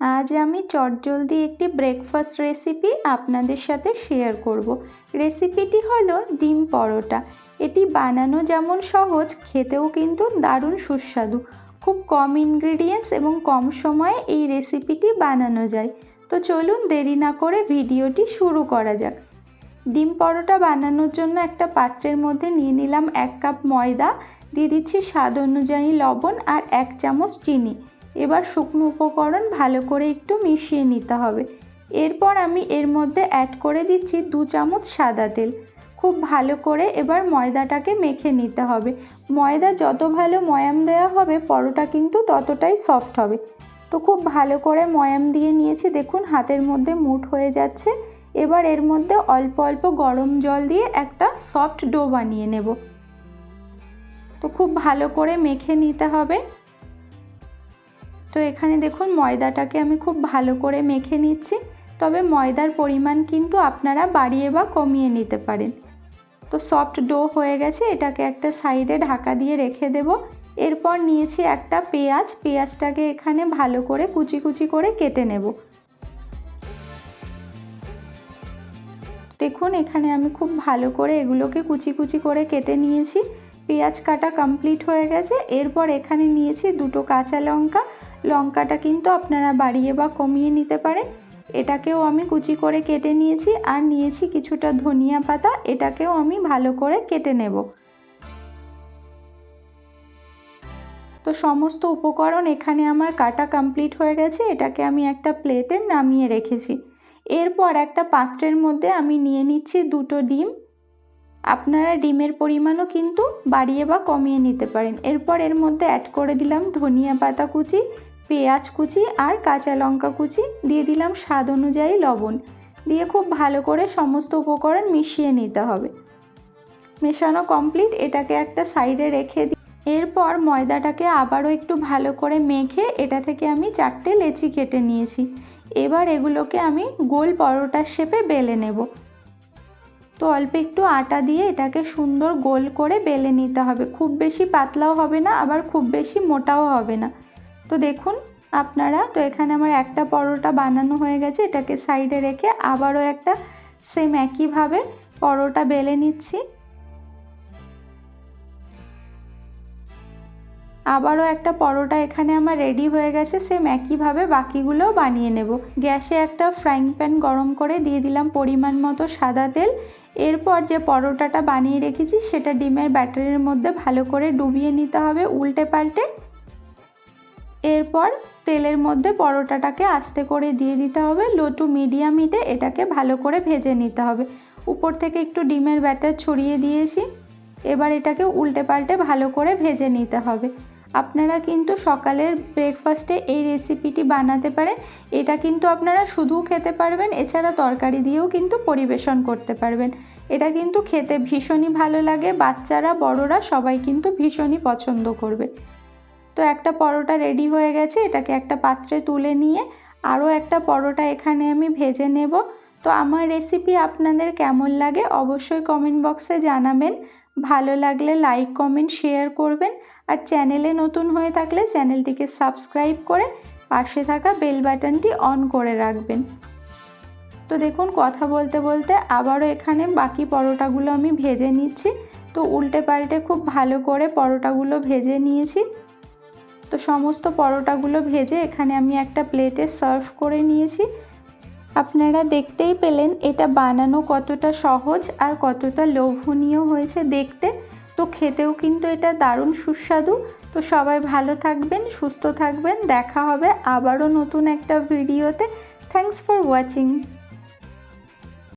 আজ আমি চটজলদি একটি ব্রেকফাস্ট রেসিপি আপনাদের সাথে শেয়ার করব। রেসিপিটি হলো ডিম পরোটা। এটি বানানো যেমন সহজ, খেতেও কিন্তু দারুণ সুস্বাদু। খুব কম ইনগ্রিডিয়েন্টস এবং কম সময়ে এই রেসিপিটি বানানো যায়। তো চলুন দেরি না করে ভিডিওটি শুরু করা যাক। ডিম পরোটা বানানোর জন্য একটা পাত্রের মধ্যে নিয়ে নিলাম এক কাপ ময়দা, দিয়ে দিচ্ছি স্বাদ অনুযায়ী লবণ আর এক চামচ চিনি। এবার শুকনো উপকরণ ভালো করে একটু মিশিয়ে নিতে হবে। এরপর আমি এর মধ্যে অ্যাড করে দিচ্ছি দু চামচ সাদা তেল। খুব ভালো করে এবার ময়দাটাকে মেখে নিতে হবে। ময়দা যত ভালো ময়াম দেওয়া হবে, পরোটা কিন্তু ততটাই সফট হবে। তো খুব ভালো করে ময়াম দিয়ে নিয়েছি। দেখুন, হাতের মধ্যে মুঠ হয়ে যাচ্ছে। এবার এর মধ্যে অল্প অল্প গরম জল দিয়ে একটা সফট ডো বানিয়ে নেব। তো খুব ভালো করে মেখে নিতে হবে। তো এখানে দেখুন ময়দাটাকে আমি খুব ভালো করে মেখে নিচ্ছি। তবে ময়দার পরিমাণ কিন্তু আপনারা বাড়িয়ে বা কমিয়ে নিতে পারেন। তো সফট ডো হয়ে গেছে, এটাকে একটা সাইডে ঢাকা দিয়ে রেখে দেব। এরপর নিয়েছি একটা পেঁয়াজ। পেঁয়াজটাকে এখানে ভালো করে কুচি কুচি করে কেটে নেব। দেখুন এখানে আমি খুব ভালো করে এগুলোকে কুচি কুচি করে কেটে নিয়েছি। পেঁয়াজ কাটা কমপ্লিট হয়ে গেছে। এরপর এখানে নিয়েছি দুটো কাঁচা লঙ্কা লঙ্কাটা কিন্তু আপনারা বাড়িয়ে বা কমিয়ে নিতে পারেন। এটাকেও আমি কুচি করে কেটে নিয়েছি আর নিয়েছি কিছুটা ধনিয়া পাতা। এটাকেও আমি ভালো করে কেটে নেব। তো সমস্ত উপকরণ এখানে আমার কাটা কমপ্লিট হয়ে গেছে। এটাকে আমি একটা প্লেটে নামিয়ে রেখেছি। এরপর একটা পাত্রের মধ্যে আমি নিয়ে নিচ্ছি দুটো ডিম। আপনারা ডিমের পরিমাণও কিন্তু বাড়িয়ে বা কমিয়ে নিতে পারেন। এরপর এর মধ্যে অ্যাড করে দিলাম ধনিয়া পাতা কুচি, পেঁয়াজ কুচি আর কাঁচা লঙ্কা কুচি। দিয়ে দিলাম স্বাদ অনুযায়ী লবণ। দিয়ে খুব ভালো করে সমস্ত উপকরণ মিশিয়ে নিতে হবে। মেশানো কমপ্লিট এটাকে একটা সাইডে রেখে দিই এরপর ময়দাটাকে আবারও একটু ভালো করে মেখে এটা থেকে আমি চারটে লেচি কেটে নিয়েছি। এবার এগুলোকে আমি গোল পরোটার শেপে বেলে নেব। তো অল্প একটু আটা দিয়ে এটাকে সুন্দর গোল করে বেলে নিতে হবে। খুব বেশি পাতলাও হবে না, আবার খুব বেশি মোটাও হবে না। তো দেখুন, আপনারা তো এখানে আমার একটা পরোটা বানানো হয়ে গেছে, এটাকে সাইডে রেখে আবারও একটা সেম একইভাবে পরোটা বেলে নিচ্ছি। আবারও একটা পরোটা এখানে আমার রেডি হয়ে গেছে সেম একইভাবে বাকিগুলোও বানিয়ে নেব। গ্যাসে একটা ফ্রাইং প্যান গরম করে দিয়ে দিলাম পরিমাণ মতো সাদা তেল। এরপর যে পরোটাটা বানিয়ে রেখেছি, সেটা ডিমের ব্যাটারির মধ্যে ভালো করে ডুবিয়ে নিতে হবে উল্টে পাল্টে। এরপর তেলের মধ্যে পরোটাটাকে আস্তে করে দিয়ে দিতে হবে লো টু মিডিয়াম হিটে এটাকে ভালো করে ভেজে নিতে হবে। উপর থেকে একটু ডিমের ব্যাটার ছড়িয়ে দিয়েছি, এবার এটাকে উল্টে পাল্টে ভালো করে ভেজে নিতে হবে। আপনারা কিন্তু সকালের ব্রেকফাস্টে এই রেসিপিটি বানাতে পারেন। এটা কিন্তু আপনারা শুধু খেতে পারবেন, এছাড়া তরকারি দিয়েও কিন্তু পরিবেশন করতে পারবেন। এটা কিন্তু খেতে ভীষণই ভালো লাগে, বাচ্চারা, বড়রা সবাই কিন্তু ভীষণই পছন্দ করবে। তো একটা পরোটা রেডি হয়ে গেছে, এটাকে একটা পাত্রে তুলে নিয়ে আরও একটা পরোটা এখানে আমি ভেজে নেব। তো আমার রেসিপি আপনাদের কেমন লাগে অবশ্যই কমেন্ট বক্সে জানাবেন। ভালো লাগলে লাইক কমেন্ট শেয়ার করবেন। আর চ্যানেলে নতুন হয়ে থাকলে চ্যানেলটিকে সাবস্ক্রাইব করে পাশে থাকা বেল বাটনটি অন করে রাখবেন। তো দেখুন, কথা বলতে বলতে আবারও এখানে বাকি পরোটাগুলো আমি ভেজে নিচ্ছি। তো উল্টে পাল্টে খুব ভালো করে পরোটাগুলো ভেজে নিয়েছি। তো সমস্ত পরোটাগুলো ভেজে এখানে আমি একটা প্লেটে সার্ভ করে নিয়েছি। আপনারা দেখতেই পেলেন এটা বানানো কতটা সহজ আর কতটা লোভনীয় হয়েছে দেখতে। তো খেতেও কিন্তু এটা দারুণ সুস্বাদু। তো সবাই ভালো থাকবেন, সুস্থ থাকবেন। দেখা হবে আবারও নতুন একটা ভিডিওতে। Thanks for watching